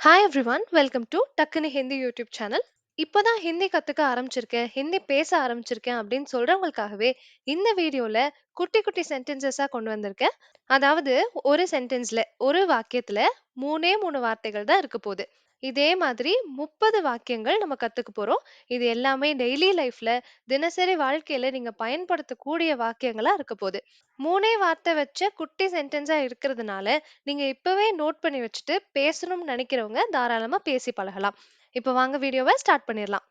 Hi everyone welcome to டக்குனு Hindi YouTube channel இப்போதான் ஹிந்தி கத்துக்க ஆரம்பிச்சிருக்கேன் ஹிந்தி பேச ஆரம்பிச்சிருக்கேன் அப்படின்னு சொல்றவங்களுக்காகவே இந்த வீடியோல குட்டி குட்டி சென்டென்சஸா கொண்டு வந்திருக்கேன். அதாவது ஒரு சென்டென்ஸ்ல ஒரு வாக்கியத்துல மூணே மூணு வார்த்தைகள் தான் இருக்க போகுது. இதே மாதிரி முப்பது வாக்கியங்கள் நம்ம கத்துக்க போறோம். இது எல்லாமே டெய்லி லைஃப்ல தினசரி வாழ்க்கையில நீங்க பயன்படுத்தக்கூடிய வாக்கியங்களா இருக்க போகுது. மூணே வார்த்தை வச்ச குட்டி சென்டென்ஸா இருக்கிறதுனால நீங்க இப்பவே நோட் பண்ணி வச்சுட்டு பேசணும்னு நினைக்கிறவங்க தாராளமா பேசி பழகலாம். இப்போ வாங்க வீடியோவை ஸ்டார்ட் பண்ணிடலாம்.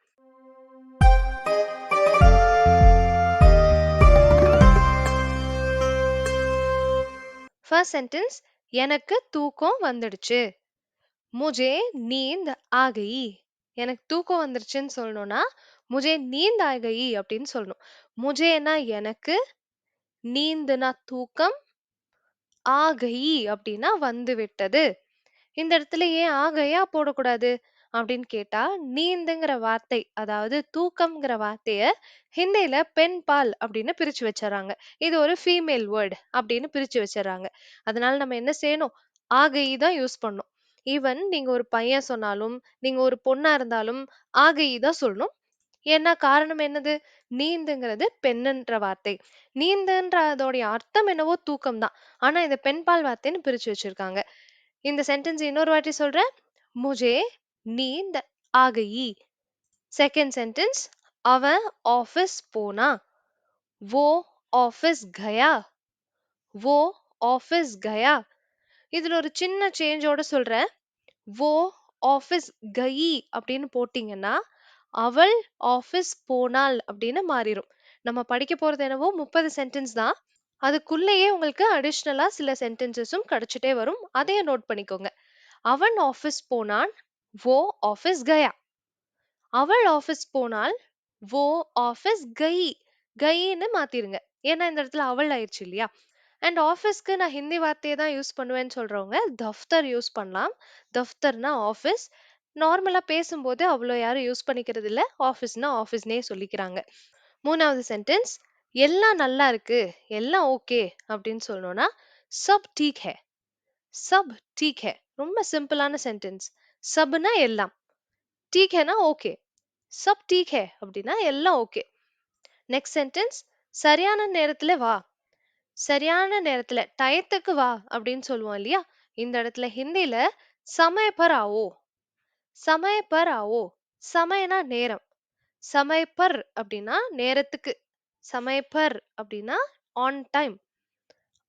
ஃபர்ஸ்ட் சென்டென்ஸ் எனக்கு தூக்கம் வந்துடுச்சு. முஜே நீந்த் ஆ கயி எனக்கு தூக்கம் வந்துருச்சுன்னு சொல்லணும்னா முஜே நீந்த் ஆ கயி அப்படின்னு சொல்லணும். முஜேனா எனக்கு நீந்துனா தூக்கம் ஆ கயி அப்படின்னா வந்து விட்டது. இந்த இடத்துல ஏன் ஆ கயா போடக்கூடாது? அப்படின்னு கேட்டா நீந்துங்கிற வார்த்தை அதாவது தூக்கம்ங்கிற வார்த்தைய ஹிந்தியில பெண் பால் அப்படின்னு பிரிச்சு வச்சிடறாங்க. இது ஒரு ஃபீமேல் வேர்டு அப்படின்னு பிரிச்சு வச்சிடறாங்க. அதனால நம்ம என்ன செய்யணும்? ஆகை தான் யூஸ் பண்ணணும். ஈவன் நீங்க ஒரு பையன் சொன்னாலும் நீங்க ஒரு பொண்ணா இருந்தாலும் ஆகையை தான் சொல்லணும். ஏன்னா காரணம் என்னது? நீந்துங்கிறது பெண்ணுன்ற வார்த்தை. நீந்துன்ற அதோடைய அர்த்தம் என்னவோ தூக்கம் தான். ஆனா இந்த பெண்பால் வார்த்தைன்னு பிரிச்சு வச்சிருக்காங்க. இந்த சென்டென்ஸ் இன்னொரு வாட்டி சொல்றேன். முஜே நீந்த ஆகையி. செகண்ட் சென்டென்ஸ் அவன் ஆஃபீஸ் போனா. वो ஆஃபீஸ் கயா. वो ஆஃபீஸ் கயா. இதில் ஒரு சின்ன சேஞ்சோட சொல்கிறேன் ஓ ஆஃபீஸ் கயி அப்படின்னு போட்டிங்கன்னா அவள் ஆஃபீஸ் போனாள் அப்படின்னு மாறிடும் நம்ம படிக்க போகிறது என்னவோ முப்பது சென்டென்ஸ் தான். அதுக்குள்ளேயே உங்களுக்கு அடிஷ்னலாக சில சென்டென்சஸும் கிடச்சிட்டே வரும். அதையும் நோட் பண்ணிக்கோங்க. அவன் ஆஃபீஸ் போனான் ஓ ஆஃபீஸ் கயா அவள் ஆஃபீஸ் போனால் ஓ ஆஃபீஸ் கை கைன்னு மாத்திருங்க. ஏன்னா இந்த இடத்துல அவள் ஆயிடுச்சு இல்லையா? அண்ட் ஆஃபீஸ்க்கு நான் ஹிந்தி வார்த்தையை தான் யூஸ் பண்ணுவேன்னு சொல்றவங்க தஃப்தர் யூஸ் பண்ணலாம். தஃப்தர்னா ஆஃபீஸ். நார்மலா பேசும்போது அவ்வளோ யாரும் யூஸ் பண்ணிக்கிறது இல்ல ஆஃபீஸ்னா ஆஃபீஸ்னே சொல்லிக்கிறாங்க. மூணாவது சென்டென்ஸ் எல்லாம் நல்லா இருக்கு. எல்லாம் ஓகே. அப்படின்னு சொல்லணும்னா சப் டீக் ஹே. சப் டீக் ஹே. ரொம்ப சிம்பிளான சென்டென்ஸ். சப்னா எல்லாம். டீக் ஹேனா ஓகே. சப் டீக் ஹே. அப்படின்னா எல்லாம் ஓகே. நெக்ஸ்ட் சென்டென்ஸ் சரியான நேரத்துல வா. சரியான நேரத்துல டயத்துக்கு வா அப்படின்னு சொல்லுவோம் இல்லையா? இந்த இடத்துல ஹிந்தில சமய பர் ஆவோ சமய பர் ஆவோ. சமயனா நேரம். சமய பர் அப்படின்னா நேரத்துக்கு. சமய பர் அப்படின்னா ஆன் டைம்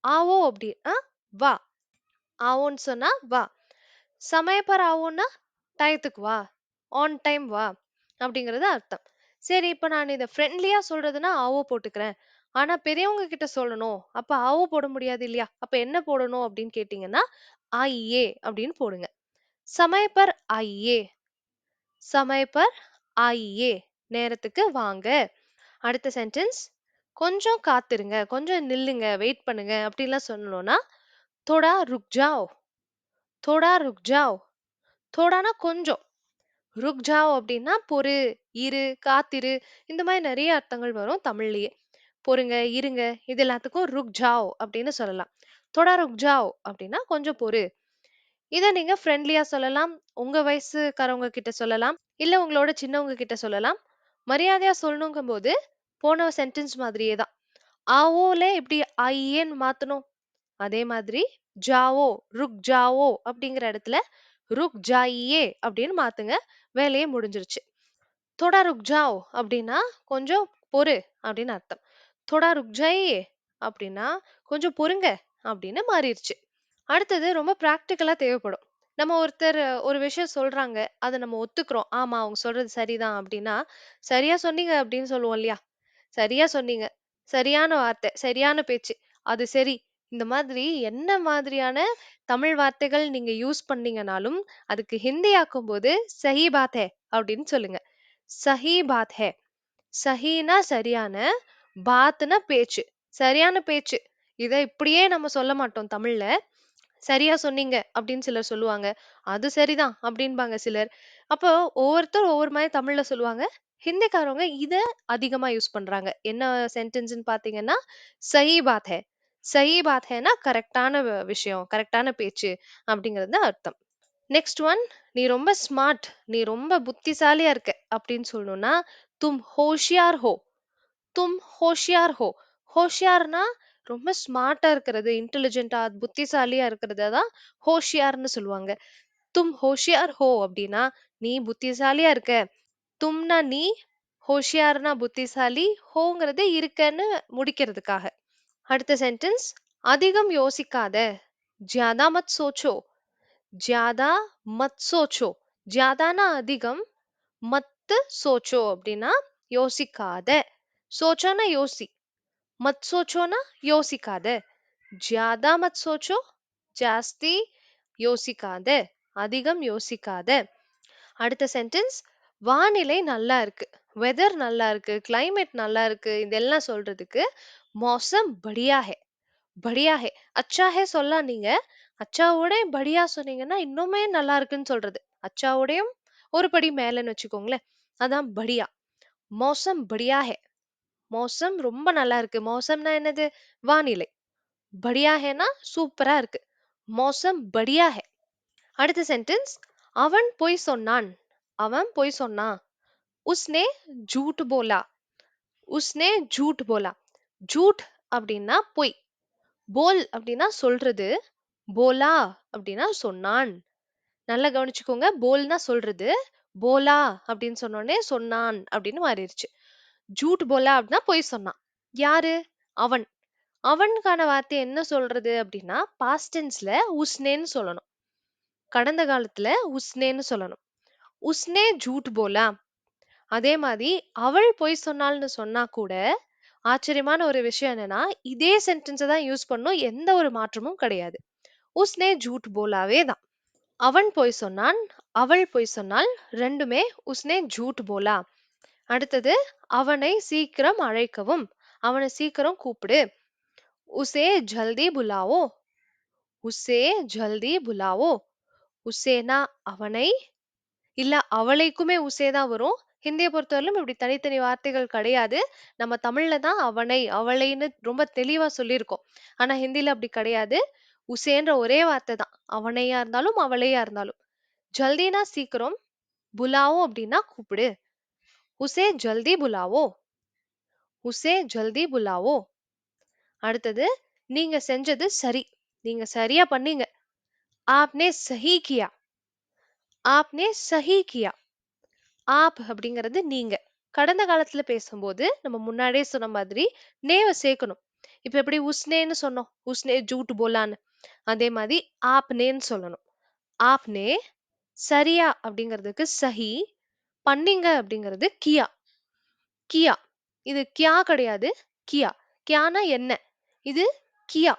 ஆவோ அப்படின்னா வா. ஆவோன்னு சொன்னா வா. சமய பர் ஆவோன்னா டயத்துக்கு வா. ஆன் டைம் வா அப்படிங்கிறது அர்த்தம். சரி இப்ப நான் இதை ஃப்ரெண்ட்லியா சொல்றதுன்னா ஆவோ போட்டுக்கிறேன். ஆனா பெரியவங்க கிட்ட சொல்லணும். அப்ப ஆவோ போட முடியாது இல்லையா? அப்ப என்ன போடணும் அப்படின்னு கேட்டீங்கன்னா ஐயே அப்படின்னு போடுங்க. சமய பர் சமயப்பர் சமய பர் நேரத்துக்கு வாங்க. அடுத்த சென்டென்ஸ் கொஞ்சம் காத்திருங்க கொஞ்சம் நில்லுங்க வெயிட் பண்ணுங்க அப்படிலாம் சொல்லணும்னா தோடா ருக் ஜாவ் தோடா ருக் ஜாவ் தோடானா கொஞ்சம் ருக் ஜாவ் அப்படின்னா பொறு இரு காத்திரு இந்த மாதிரி நிறைய அர்த்தங்கள் வரும் தமிழ்லயே. பொறுங்க இருங்க இது எல்லாத்துக்கும் ருக் ஜாவ் அப்படின்னு சொல்லலாம். தோடா ருக் ஜாவ் அப்படின்னா கொஞ்சம் பொறு. இதை நீங்க ஃப்ரெண்ட்லியா சொல்லலாம் உங்க வயசுக்காரவங்க கிட்ட சொல்லலாம் இல்ல உங்களோட சின்னவங்க கிட்ட சொல்லலாம். மரியாதையா சொல்லணுங்கும் போது போன சென்டென்ஸ் மாதிரியே தான். ஆவோல எப்படி ஐயேன்னு மாத்தணும்? அதே மாதிரி ஜாவோ ருக் ஜாவோ அப்படிங்கிற இடத்துல ருக் ஜாயியே அப்படின்னு மாத்துங்க வேலையே முடிஞ்சிருச்சு. தொடா ருக் ஜாவ் அப்படின்னா கொஞ்சம் பொறு அப்படின்னு அர்த்தம். தோடா ருக் ஜாயே" அப்படின்னா கொஞ்சம் பொறுங்க அப்படின்னு மாறிடுச்சு அடுத்தது ரொம்ப ப்ராக்டிக்கலா தேவைப்படும். நம்ம ஒருத்தர் ஒரு விஷயம் சொல்றாங்க அதை நம்ம ஒத்துக்கிறோம். ஆமா அவங்க சொல்றது சரிதான் அப்படின்னா சரியா சொன்னீங்க அப்படின்னு சொல்லுவோம் இல்லையா? சரியா சொன்னீங்க. சரியான வார்த்தை சரியான பேச்சு. அது சரி. இந்த மாதிரி என்ன மாதிரியான தமிழ் வார்த்தைகள் நீங்க யூஸ் பண்ணீங்கனாலும் அதுக்கு ஹிந்தி ஆக்கும் போது சஹி பாத் ஹே அப்படின்னு சொல்லுங்க. சஹி பாத் ஹே சஹினா சரியான பாத்துனா பேச்சு சரியான பேச்சு. இதை இப்படியே நம்ம சொல்ல மாட்டோம் தமிழ்ல. சரியா சொன்னீங்க அப்படின்னு சிலர் சொல்லுவாங்க. அது சரிதான் அப்படின்பாங்க சிலர். அப்போ ஒவ்வொருத்தர் ஒவ்வொரு மாதிரி தமிழ்ல சொல்லுவாங்க. ஹிந்திக்காரவங்க இத அதிகமா யூஸ் பண்றாங்க. என்ன சென்டென்ஸ்ன்னு பாத்தீங்கன்னா சஹி பாத் ஹே சஹி பாத் ஹேனா கரெக்டான விஷயம் கரெக்டான பேச்சு அப்படிங்கிறது தான் அர்த்தம். நெக்ஸ்ட் ஒன் நீ ரொம்ப ஸ்மார்ட் நீ ரொம்ப புத்திசாலியா இருக்க அப்படின்னு சொல்லணும்னா தும் ஹோஷியார் ஹோ. தும் ஹோஷியார் ஹோ ஹோஷியார்னா ரொம்ப ஸ்மார்ட்டா இருக்கிறது இன்டெலிஜென்ட்டா புத்திசாலியா இருக்கிறத தான் ஹோஷியார்னு சொல்லுவாங்க. தும் ஹோஷியார் ஹோ அப்படின்னா நீ புத்திசாலியா இருக்க. தும்னா நீ ஹோஷியார்னா புத்திசாலி ஹோங்கிறது இருக்கன்னு முடிக்கிறதுக்காக. அடுத்த சென்டென்ஸ் அதிகம் யோசிக்காத ஜியாதா மத் சோச்சோ. ஜியாதா மத் சோச்சோ. ஜியாதானா அதிகம் மத்து சோச்சோ அப்படின்னா யோசிக்காத. சோச்சோனா யோசி. மத் சோச்சோனா யோசிக்காத. ஜியாதா மத் சோச்சோ ஜாஸ்தி யோசிக்காத. அதிகம் யோசிக்காத. அடுத்த சென்டென்ஸ் வானிலை நல்லா இருக்கு. வெதர் நல்லா இருக்கு. கிளைமேட் நல்லா இருக்கு. இதெல்லாம் சொல்றதுக்கு மௌசம் படியா ஹே படியா ஹே அச்சா ஹே சொல்லலாம் நீங்க அச்சாவோட படியா சொன்னீங்கன்னா இன்னுமே நல்லா இருக்குன்னு சொல்றது. அச்சாவோடையும் ஒரு படி மேலன்னு வச்சுக்கோங்களேன். அதான் படியா. மௌசம் படியா ஹே மோசம் ரொம்ப நல்லா இருக்கு. மௌசம்னா என்னது? வானிலை. படியா ஹேனா சூப்பரா இருக்கு. மோசம் படியா அடுத்த சென்டென்ஸ் அவன் பொய் சொன்னான். அவன் பொய் சொன்னான் உஸ்னே ஜூட் போலா. உஸ்னே ஜூட் போலா. ஜூட் அப்படின்னா பொய். போல் அப்படின்னா சொல்றது. போலா அப்படின்னா சொன்னான். நல்லா கவனிச்சுக்கோங்க. போல்னா சொல்றது. போலா அப்படின்னு சொன்னோடனே சொன்னான் அப்படின்னு மாறிடுச்சு ஜூட் போல அப்படின்னா பொய் சொன்னான். யாரு? அவன். அவனுக்கான வார்த்தை என்ன சொல்றது அப்படின்னா பாஸ்டென்ஸ்ல உஸ்னேன்னு சொல்லணும். கடந்த காலத்துல உஸ்னேன்னு சொல்லணும். உஸ்னே ஜூட் போலா. அதே மாதிரி அவள் பொய் சொன்னாள்னு சொன்னா கூட ஆச்சரியமான ஒரு விஷயம் என்னன்னா இதே சென்டென்ஸை தான் யூஸ் பண்ணும். எந்த ஒரு மாற்றமும் கிடையாது. உஸ்னே ஜூட் போலாவே தான். அவன் பொய் சொன்னான் அவள் பொய் சொன்னாள் ரெண்டுமே உஸ்னே ஜூட் போலா. அடுத்தது அவனை சீக்கிரம் அழைக்கவும். அவனை சீக்கிரம் கூப்பிடு. உசே ஜல்தி புலாவோ? உசே ஜல்தி புலாவோ? உசேனா அவனை? இல்ல அவளைக்குமே உசே தான் வரும். ஹிந்தியை பொறுத்தவரையிலும் இப்படி தனித்தனி வார்த்தைகள் கிடையாது. நம்ம தமிழ்ல தான் அவனை அவளைன்னு ரொம்ப தெளிவா சொல்லியிருக்கோம். ஆனா ஹிந்தில அப்படி கிடையாது. உசேன்ற ஒரே வார்த்தை தான். அவனையா இருந்தாலும் அவளையா இருந்தாலும். ஜல்தினா சீக்கிரம் புலாவோ அப்படின்னா கூப்பிடு. உசே ஜல்தி புலாவோ? உசே ஜல்தி புலாவோ? அடுத்தது நீங்க செஞ்சது சரி. நீங்க சரியா பண்ணீங்க. ஆப்னே சஹி கியா. ஆப்னே சஹி கியா. ஆப் அப்படிங்கிறது நீங்க. கடந்த காலத்துல பேசும்போது நம்ம முன்னாடியே சொன்ன மாதிரி நேவ சேர்க்கணும். இப்ப எப்படி உஸ்னேன்னு சொன்னோம். உஸ்னே ஜூட் போலான்னு. அதே மாதிரி ஆப்னேன்னு சொல்லணும். ஆப்னே சரியா அப்படிங்கிறதுக்கு சஹி பண்ணீங்க அப்படிங்கிறது கியா. கியா. இது கியா கிடையாது கியா. கியானா என்ன? இது கியா.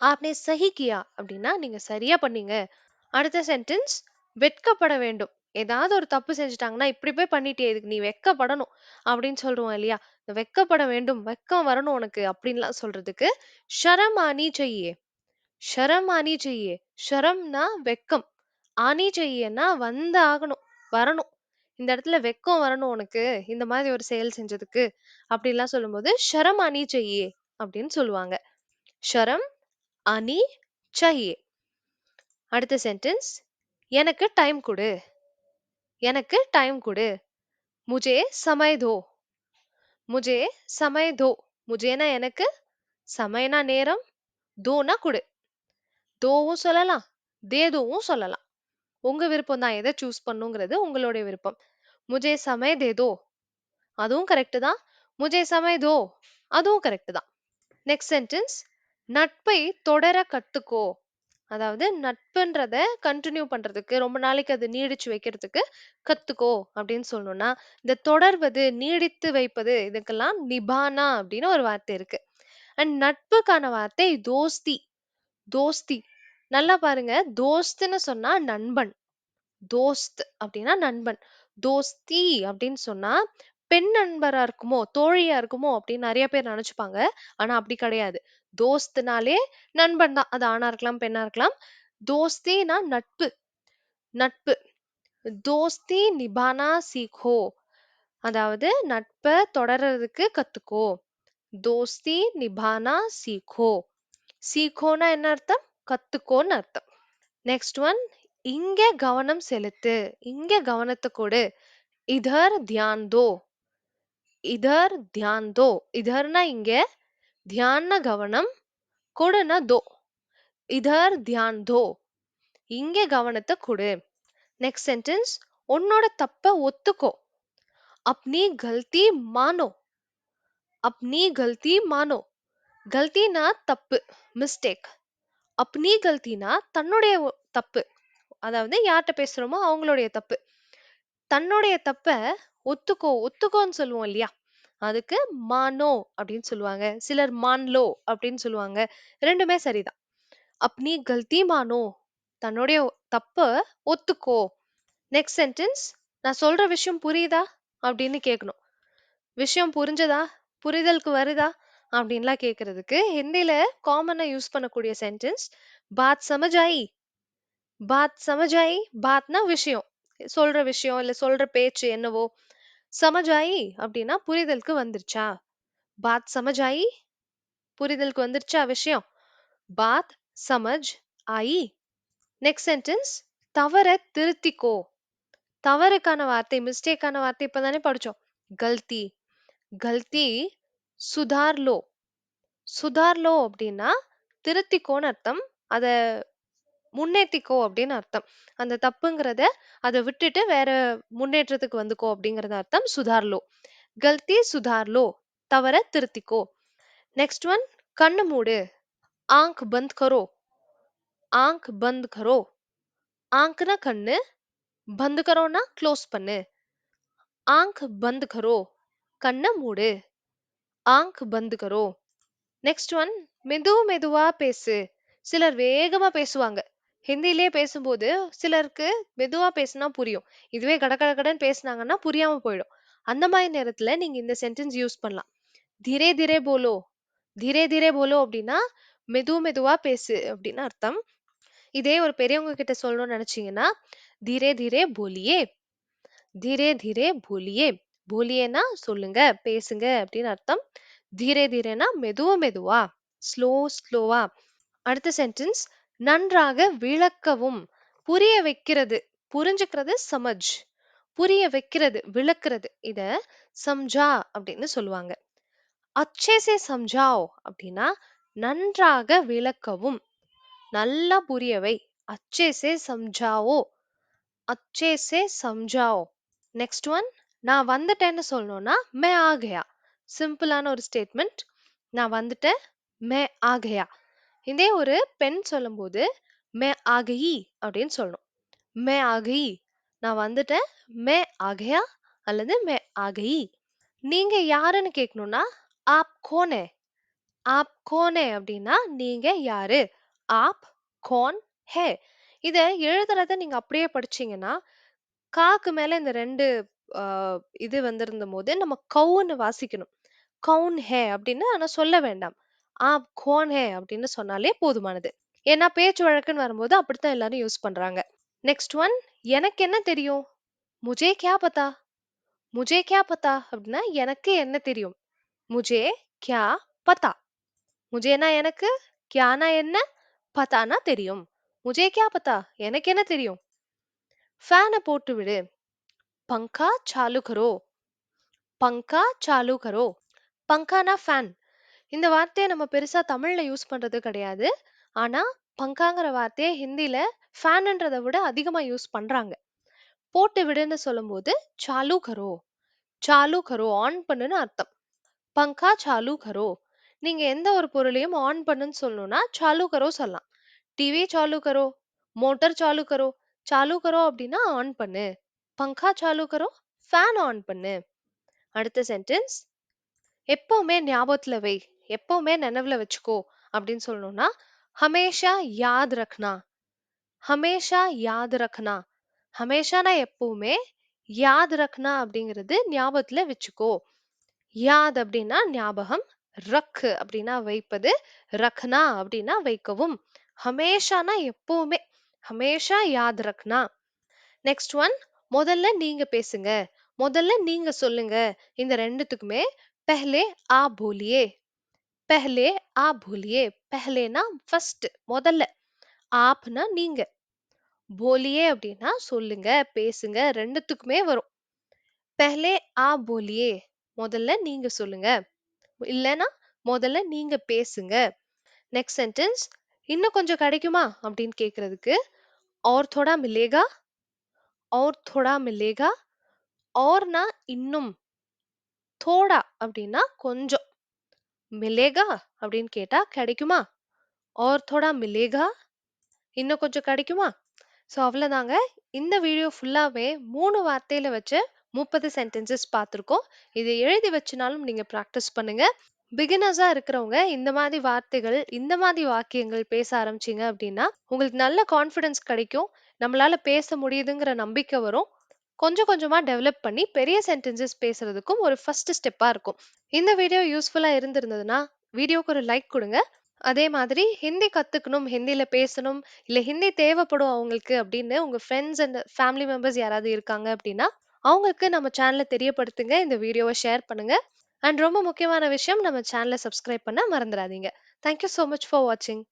ஆப்னே சஹி கியா அப்படின்னா நீங்க சரியா பண்ணீங்க. அடுத்த சென்டென்ஸ் வெட்கப்பட வேண்டும். ஏதாவது ஒரு தப்பு செஞ்சுட்டாங்கன்னா இப்படி போய் பண்ணிட்டே இதுக்கு நீ வெட்கப்படணும் அப்படின்னு சொல்றோம் இல்லையா? வெக்கப்பட வெட்கப்பட வேண்டும் வெட்கம் வரணும் உனக்கு அப்படின்லாம் சொல்றதுக்கு ஷரம் ஆனி செய்யே. ஷரம் ஆனி செய்யே. ஷரம்னா வெக்கம் ஆனி செய்யேன்னா வந்து ஆகணும் வரணும். இந்த இடத்துல வெக்கம் வரணும் உனக்கு இந்த மாதிரி ஒரு செயல் செஞ்சதுக்கு அப்படின்லாம் சொல்லும்போது ஷரம் அணி செய்யே அப்படின்னு சொல்லுவாங்க. ஷரம் அணி செய்யே அடுத்த சென்டென்ஸ் எனக்கு டைம் கொடு எனக்கு டைம் கொடு முஜே சமய தோ முஜே சமய தோ முஜேனா எனக்கு சமயனா நேரம் தோனா கொடு தோவும் சொல்லலாம் தேதுவும் சொல்லலாம் உங்க விருப்பம் தான் எதை சூஸ் பண்ணுங்கிறது உங்களுடைய விருப்பம். முஜே சமய தேதோ அதுவும் கரெக்ட் தான். முஜே சமய தோ. அதுவும் கரெக்ட் தான். நெக்ஸ்ட் சென்டென்ஸ் நட்பை தொடர கத்துக்கோ. அதாவது நட்புன்றத கண்டினியூ பண்றதுக்கு ரொம்ப நாளைக்கு அது நீடிச்சு வைக்கிறதுக்கு கத்துக்கோ அப்படின்னு சொல்லணும்னா இந்த தொடர்வது நீடித்து வைப்பது இதுக்கெல்லாம் நிபானா அப்படின்னு ஒரு வார்த்தை இருக்கு. அண்ட் நட்புக்கான வார்த்தை தோஸ்தி. தோஸ்தி. நல்லா பாருங்க. தோஸ்துன்னு சொன்னா நண்பன். தோஸ்த் அப்படின்னா நண்பன். தோஸ்தி அப்படின்னு சொன்னா பெண் நண்பரா இருக்குமோ தோழியா இருக்குமோ அப்படின்னு நிறைய பேர் நினைச்சுப்பாங்க. ஆனா அப்படி கிடையாது. தோஸ்துனாலே நண்பன் தான். அது ஆணா இருக்கலாம் பெண்ணா இருக்கலாம். தோஸ்தினா நட்பு. நட்பு. தோஸ்தி நிபானா சீக்கோ. அதாவது நட்பை தொடர்றதுக்கு கத்துக்கோ. தோஸ்தி நிபானா சீக்கோ. சீக்கோனா என்ன அர்த்தம்? கத்துக்கோன்னு அர்த்தம். நெக்ஸ்ட் ஒன் இங்க கவனம் செலுத்து. இங்க கவனத்தை கொடு. இதர் தியான் தோ. இதர் தியான் தோ. இதர்னா இங்க தியான கவனம் கொடுனா தோ. இதர் தியான் தோ. இங்க கவனத்தை கொடு. நெக்ஸ்ட் சென்டென்ஸ் உன்னோட தப்ப ஒத்துக்கோ. அப்னி கல்தி மானோ. அப்னி கல்தி மானோ. கல்தினா தப்பு மிஸ்டேக் அப்ப நீ கல்தினா தன்னுடைய ஒ- தப்பு. அதாவது யார்கிட்ட பேசுறோமோ அவங்களுடைய தப்பு. தன்னுடைய தப்ப ஒத்துக்கோ ஒத்துக்கோன்னு சொல்லுவோம் இல்லையா? அதுக்கு மானோ அப்படின்னு சொல்லுவாங்க. சிலர் மான்லோ அப்படின்னு சொல்லுவாங்க. ரெண்டுமே சரிதான். அப்னி கல்தி மானோ தன்னுடைய தப்ப ஒத்துக்கோ. நெக்ஸ்ட் சென்டென்ஸ் நான் சொல்ற விஷயம் புரியுதா? அப்படின்னு கேட்கணும் விஷயம் புரிஞ்சதா? புரிதலுக்கு வருதா? அப்படின்லாம் கேட்கறதுக்கு ஹிந்தில காமனா யூஸ் பண்ணக்கூடிய சென்டென்ஸ் பாத் சமஜாயி. பாத் சமஜாயி பாத்னா விஷயம். சொல்ற விஷயம் இல்ல சொல்ற பேச்சு என்னவோ. சமஜாயி அப்படின்னா புரிதலுக்கு வந்துருச்சா? பாத் சமஜாயி புரிதலுக்கு வந்துருச்சா விஷயம்? பாத் சமஜ் ஆயி நெக்ஸ்ட் சென்டென்ஸ் தவற திருத்திக்கோ. தவறுக்கான வார்த்தை மிஸ்டேக்கான வார்த்தை இப்பதானே படிச்சோம். கல்தி. கல்தி சுதார் லோ சுதார் லோ அப்படின்னா திருத்திக்கோன்னு அர்த்தம். அதை முன்னேற்றிக்கோ அப்படின்னு அர்த்தம். அந்த தப்புங்கிறத அதை விட்டுட்டு வேற முன்னேற்றத்துக்கு வந்துக்கோ அப்படிங்கிறது அர்த்தம் சுதார்லோ. கல்தி சுதார்லோ. தவற திருத்திக்கோ. நெக்ஸ்ட் ஒன் கண்ணு மூடு. ஆங்க் பந்த் கரோ. ஆங்க் பந்த் கரோ. ஆங்க்னா கண்ணு. பந்த் கரோனா க்ளோஸ் பண்ணு. ஆங்க் பந்த் கரோ. கண்ணை மூடு. ஆங்க் பந்து கரோ நெக்ஸ்ட் ஒன் மெது மெதுவா பேசு. சிலர் வேகமா பேசுவாங்க. ஹிந்திலேயே பேசும்போது சிலருக்கு மெதுவா பேசினா புரியும். இதுவே கட கட பேசுனாங்கன்னா புரியாம போயிடும். அந்த மாதிரி நேரத்துல நீங்க இந்த சென்டென்ஸ் யூஸ் பண்ணலாம். தீரே தீரே போலோ? தீரே தீரே போலோ? அப்படின்னா மெது மெதுவா பேசு அப்படின்னு அர்த்தம். இதே ஒரு பெரியவங்க கிட்ட சொல்லணும்னு நினைச்சீங்கன்னா தீரே தீரே போலியே? தீரே தீரே போலியே? போலியேனா சொல்லுங்க பேசுங்க அப்படின்னு அர்த்தம். தீரே தீரேனா மெதுவா மெதுவா ஸ்லோ ஸ்லோவா. அடுத்த சென்டென்ஸ் நன்றாக விளக்கவும். புரிய வைக்கிறது புரிஞ்சுக்கிறது சமஜ். புரிய வைக்கிறது விளக்குறது. இத சம்ஜா அப்படின்னு சொல்லுவாங்க. அச்சே சே சம்ஜாவ் அப்படின்னா நன்றாக விளக்கவும். நல்லா புரியவை அச்சே சே சம்ஜாவோ. அச்சே சே சம்ஜாவோ. நெக்ஸ்ட் ஒன் நான் வந்துட்டேன்னு சொல்லணும்னா மே ஆகையா? சிம்பிளான ஒரு ஸ்டேட்மெண்ட் நான் வந்துட்டேன் மே ஆகையா? இதே ஒரு பெண் சொல்லும்போது மே ஆகையி? அப்படின்னு சொல்லணும். மே ஆகையி? நான் வந்துட்டேன் மே ஆகையா? அல்லது மே ஆகையி? நீங்கள் நீங்க யாருன்னு கேட்கணும்னா ஆப் கோனே. ஆப் கோனே அப்படின்னா நீங்க யாரு? ஆப் கோன் ஹே. இதை எழுதுறத நீங்க அப்படியே படிச்சீங்கன்னா காக்கு மேல இந்த ரெண்டு இது வந்திருந்த போது நம்ம கவுன்னு வாசிக்கணும். கவுன் ஹே அப்படின்னு ஆனா சொல்ல வேண்டாம். ஆப் கோன் ஹே அப்படின்னு சொன்னாலே போதுமானது. ஏன்னா பேச்சு வழக்குன்னு வரும்போது அப்படித்தான் எல்லாரும் யூஸ் பண்றாங்க. நெக்ஸ்ட் ஒன் எனக்கு என்ன தெரியும்? முஜே கியா பத்தா? முஜே கியா பத்தா? அப்படின்னா எனக்கு என்ன தெரியும்? முஜே கியா பத்தா? முஜேனா எனக்கு? கியானா என்ன? பத்தானா தெரியும். முஜே கியா பத்தா? எனக்கு என்ன தெரியும்? ஃபேனை போட்டு விடு. பங்கா சாலு கரோ பங்கா சாலு கரோ பங்கானா ஃபேன் இந்த வார்த்தையை நம்ம பெருசாக தமிழ்ல யூஸ் பண்ணுறது கிடையாது. ஆனால் பங்காங்கிற வார்த்தையை ஹிந்தியில் ஃபேனுன்றதை விட அதிகமாக யூஸ் பண்ணுறாங்க போட்டு விடுன்னு சொல்லும்போது சாலு கரோ சாலு கரோ ஆன் பண்ணுன்னு அர்த்தம். பங்கா சாலு கரோ நீங்கள் எந்த ஒரு பொருளையும் ஆன் பண்ணுன்னு சொல்லணும்னா சாலு கரோ சொல்லலாம். டிவி சாலு கரோ மோட்டர் சாலு கரோ சாலு கரோ அப்படின்னா ஆன் பண்ணு. பங்கா சாலு கரோ ஃபேன் ஆன் பண்ணு. அடுத்த சென்டென்ஸ் எப்பவுமே ஞாபகத்துல வை. எப்பவுமே நினைவில் வச்சுக்கோ. அப்படின்னு சொல்லணும்னா ஹமேஷா யாத் ரக்னா. ஹமேஷா யாத் ரக்னா. ஹமேஷானா எப்பவுமே யாத் ரக்னா அப்படிங்கிறது ஞாபகத்துல வச்சுக்கோ. யாத் அப்படின்னா ஞாபகம் ரக் அப்படின்னா வைப்பது ரக்னா அப்படின்னா வைக்கவும். ஹமேஷானா எப்பவுமே ஹமேஷா யாத் ரக்னா. நெக்ஸ்ட் ஒன் முதல்ல நீங்க பேசுங்க முதல்ல நீங்க சொல்லுங்க இந்த ரெண்டுத்துக்குமே பெஹ்லே ஆ போலியே பெஹ்லே ஆ போலியே பெஹ்லேனா ஃபர்ஸ்ட் முதல்ல ஆப்னா நீங்க போலியே அப்படின்னா சொல்லுங்க, பேசுங்க 2த்துக்குமே வரும். பெஹ்லே ஆப் போலியே முதல்ல நீங்க சொல்லுங்க. இல்லன்னா முதல்ல நீங்க பேசுங்க. நெக்ஸ்ட் சென்டென்ஸ் இன்னும் கொஞ்சம் கிடைக்குமா அப்படின்னு கேட்கறதுக்கு और थोड़ा मिलेगा और थोड़ा मिलेगा औர்னா இன்னும் தோடா அப்படின்னா கொஞ்சம் மிலேகா அப்படின்னு கேட்டா கிடைக்குமா और थोड़ा मिलेगा இன்னும் கொஞ்சம் கிடைக்குமா ஸோ அவ்வளோதாங்க இந்த வீடியோ ஃபுல்லாகவே மூணு வார்த்தையில் வச்சு முப்பது சென்டென்சஸ் பார்த்துருக்கோம் இதை எழுதி வச்சுனாலும் நீங்கள் ப்ராக்டிஸ் பண்ணுங்கள் பிகினர்ஸாக இருக்கிறவங்க இந்த மாதிரி வார்த்தைகள் இந்த மாதிரி வாக்கியங்கள் பேச ஆரம்பிச்சிங்க அப்படின்னா உங்களுக்கு நல்ல கான்ஃபிடன்ஸ் கிடைக்கும் நம்மளால பேச முடியுதுங்கிற நம்பிக்கை வரும். கொஞ்சம் கொஞ்சமா டெவலப் பண்ணி பெரிய சென்டென்சஸ் பேசுறதுக்கும் ஒரு ஃபர்ஸ்ட் ஸ்டெப்பா இருக்கும். இந்த வீடியோ யூஸ்ஃபுல்லா இருந்திருந்ததுன்னா வீடியோக்கு ஒரு லைக் கொடுங்க. அதே மாதிரி ஹிந்தி கத்துக்கணும் ஹிந்தியில் பேசணும் இல்லை ஹிந்தி தேவைப்படும் அவங்களுக்கு அப்படின்னு உங்க ஃப்ரெண்ட்ஸ் அண்ட் ஃபேமிலி மெம்பர்ஸ் யாராவது இருக்காங்க அப்படின்னா அவங்களுக்கு நம்ம சேனலை தெரியப்படுத்துங்க இந்த வீடியோவை ஷேர் பண்ணுங்க. அண்ட் ரொம்ப முக்கியமான விஷயம் நம்ம சேனலை சப்ஸ்கிரைப் பண்ண மறந்துடாதீங்க தேங்க்யூ ஸோ மச் ஃபார் வாட்சிங்